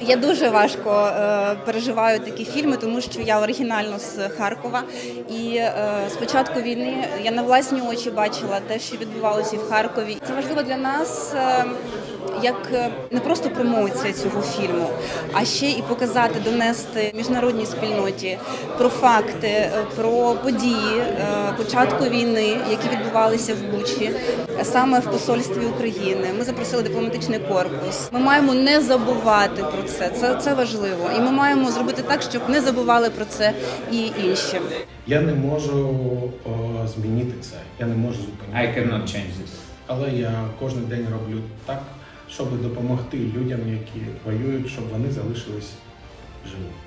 Я дуже важко е, переживаю такі фільми, тому що я оригінально з Харкова. І е, з війни я на власні очі бачила те, що відбувалося в Харкові. Це важливо для нас. е, як е, не просто промоція цього фільму, а ще і показати, донести міжнародній спільноті про факти, е, про події е, початку війни, які відбувалися в Бучі, саме в посольстві України. Ми запросили дипломатичний корпус. Ми маємо не забувати про це. Це, це важливо, і ми маємо зробити так, щоб не забували про це і інші. Я не можу о, змінити це. Я не можу зупинити. I cannot change this. Але я кожен день роблю так, щоб допомогти людям, які воюють, щоб вони залишились живі.